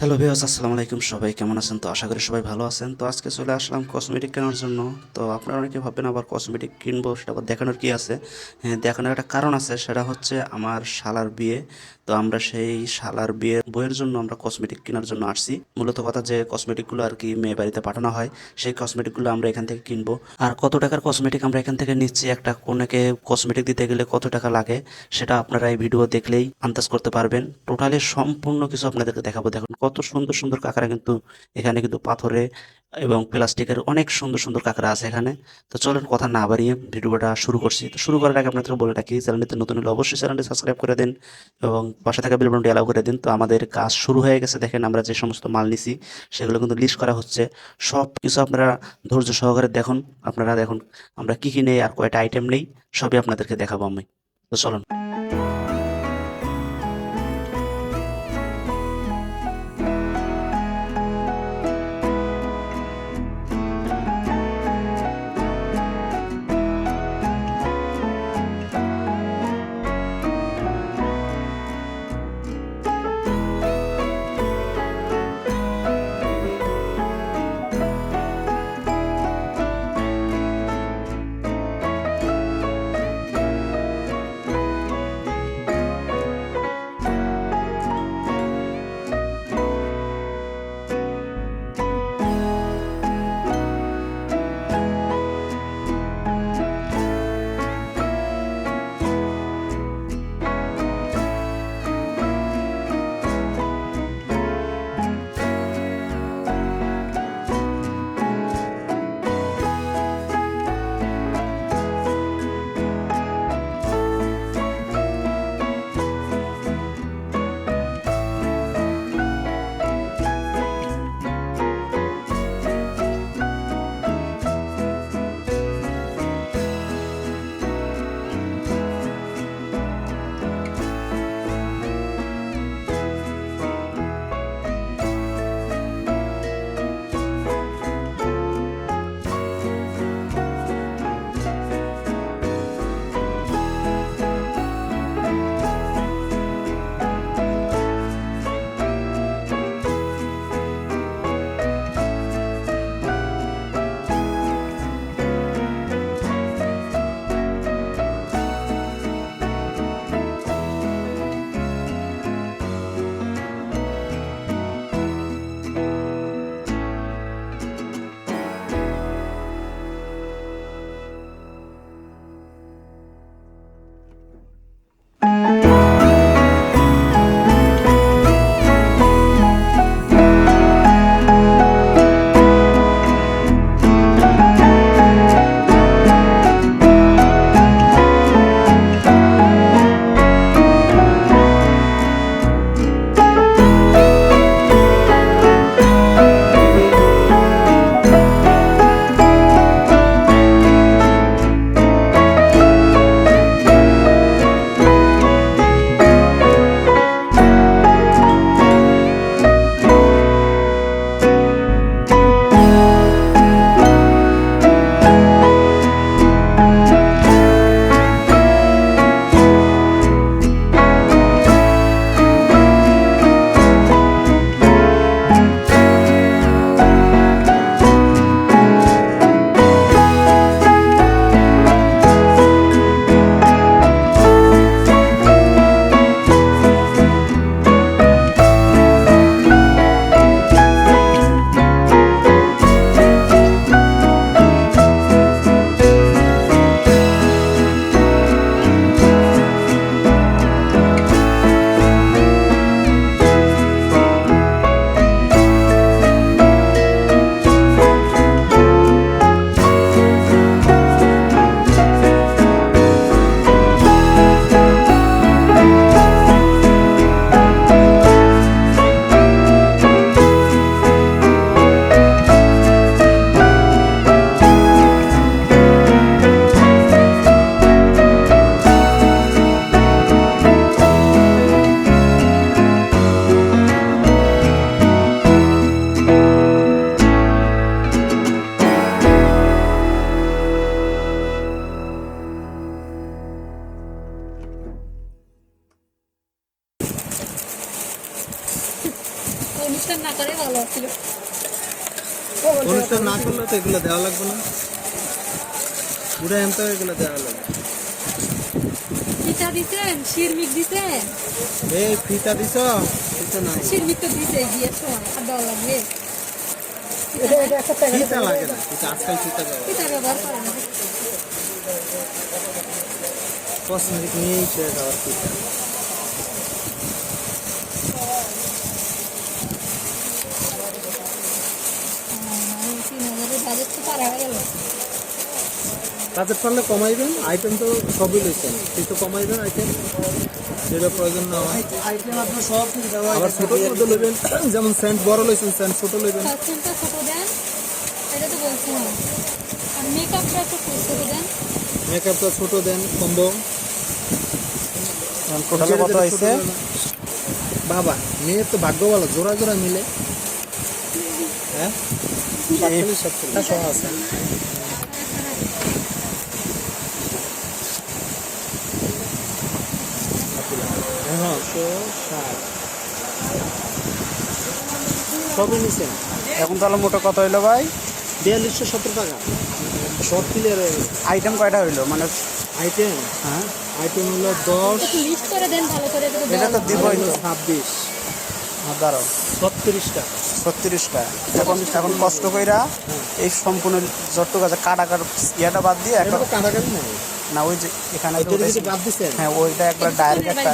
Hello viewers আসসালামু আলাইকুম। সবাই কেমন আছেন? তো আশা করি সবাই ভালো আছেন। তো আজকে চলে আসলাম কসমেটিক কেনার জন্য। তো আপনারা অনেকে ভাববেন, আবার কসমেটিক কিনবো? সেটা আবার দেখানোর কি আছে? হ্যাঁ দেখানোর একটা কারণ আছে। সেটা হচ্ছে আমার শালার বিয়ে। তো আমরা সেই শালার বিয়ের বইয়ের জন্য আমরা কসমেটিক কেনার জন্য আসছি। মূলত কথা যে কসমেটিকগুলো আর কি মেয়ে বাড়িতে পাঠানো হয়, সেই কসমেটিকগুলো আমরা এখান থেকে কিনবো। আর কত টাকার কসমেটিক আমরা এখান থেকে নিচ্ছি? একটা কোনেকে কসমেটিক দিতে গেলে কত টাকা লাগে? সেটা আপনারা এই ভিডিও দেখলেই আন্দাজ করতে পারবেন। টোটালি সম্পূর্ণ কিছু আপনাদেরকে দেখাবো। দেখুন কত সুন্দর সুন্দর কাঁকড়া কিন্তু এখানে কিন্তু পাথরে এবং প্লাস্টিকের অনেক সুন্দর সুন্দর কাঁকড়া আছে এখানে। তো চলেন কথা না বাড়িয়ে ভিডিওটা শুরু করছি। তো শুরু করার আগে আপনাদের বলে রাখি, চ্যানেলটিতে নতুন হলে অবশ্যই চ্যানেলটি সাবস্ক্রাইব করে দিন এবং পাশে থাকা বেল বাটনটি অ্যালাউ করে দিন। তো আমাদের কাজ শুরু হয়ে গেছে। দেখেন আমরা যে সমস্ত মাল নিছি, সেগুলো কিন্তু লিস্ট করা হচ্ছে। সব কিছু আপনারা ধৈর্য সহকারে দেখুন। আপনারা দেখুন আমরা কি কি নেই আর কয়টা আইটেম নেই, সবই আপনাদেরকে দেখাবো আমি। তো চলুন। অনুষ্ঠান না করে ভালো ছিল। অনুষ্ঠান না করলে তো এগুলো দেওয়া লাগবে না। পুরো এমন এগুলো দেওয়া লাগবে। পিঠা দিছেন শিরমিক দিছেন এই ফিতা দিছ? ফিতা নাই। শিরমিক তো দিছে বিয়ের সময় আর দেওয়া লাগবে? ফিতা লাগে না ফিতা আজকাল ফিতা দেওয়া পিঠা ব্যবহার করে না কসমেটিক নিয়েই শেষ আবার ফিতা বাজেট তো পার হয়ে পারলে কমাইবেন আইটেম তো সবই লইছেন কিন্তু কমাইবেন আইটেম যেটা প্রয়োজন না হয়। আইটেম আপনার সব আবার ছোটোর মধ্যে লইবেন যেমন সেন্ট বড় লইছেন সেন্ট ছোটো লইবেন পার্সেন্টটা দেন এটা তো বলছি না। আর মেকআপটা ছোট দেন। কম্বো বাবা মেয়ের তো ভাগ্য ভালো জোড়া জোড়া মিলে। হ্যাঁ? সবই নিছেন এখন তাহলে মোটা কত হইল ভাই বিয়াল্লিশশো সত্তর টাকা সব ক্লিয়ার আইটেম কয়টা হইল মানে আইটেম হ্যাঁ আইটেম হলো দশ এটা তো তো ছাব্বিশ দাঁড়াও ছত্রিশ টাকা ছত্রিশটা। এখন এখন কষ্ট কইরা এই সম্পূর্ণ যতটুকু আছে কাটাকার ইয়াটা বাদ দিয়ে একটা কাটাকাটি নাই? না ওই যে এখানে হ্যাঁ ওইটা একবার। ডাইরেক্ট একটা